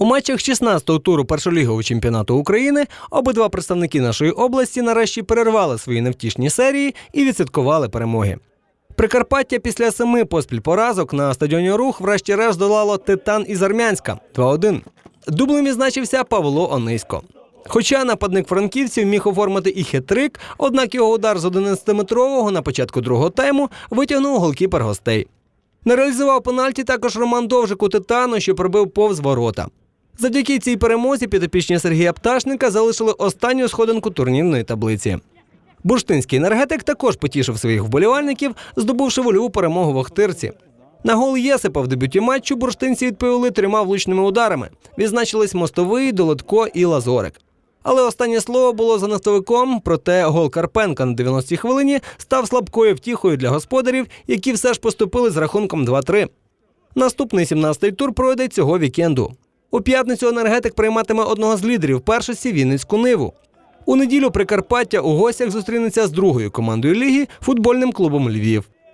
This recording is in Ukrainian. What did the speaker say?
У матчах 16-го туру першолігового чемпіонату України обидва представники нашої області нарешті перервали свої невтішні серії і відсвяткували перемоги. Прикарпаття після семи поспіль поразок на стадіоні Рух врешті-решт долало Титан із Армянська 2-1. Дублем відзначився Павло Онисько. Хоча нападник франківців міг оформити і хитрик, однак його удар з 11-метрового на початку другого тайму витягнув голкіпер гостей. Не реалізував пенальті також Роман Довжик у Титану, що пробив повз ворота. Завдяки цій перемозі підопічні Сергія Пташника залишили останню сходинку турнірної таблиці. Бурштинський енергетик також потішив своїх вболівальників, здобувши вольову перемогу в Охтирці. На гол Єсипа в дебюті матчу бурштинці відповіли трьома влучними ударами. Відзначились мостовий, Долотко і Лазорик. Але останнє слово було за настовиком, проте гол Карпенка на 90-й хвилині став слабкою втіхою для господарів, які все ж поступили з рахунком 2-3. Наступний 17-й тур пройде цього вікенду. У п'ятницю енергетик прийматиме одного з лідерів першості Вінницьку Ниву. У неділю Прикарпаття у гостях зустрінеться з другою командою ліги футбольним клубом Львів.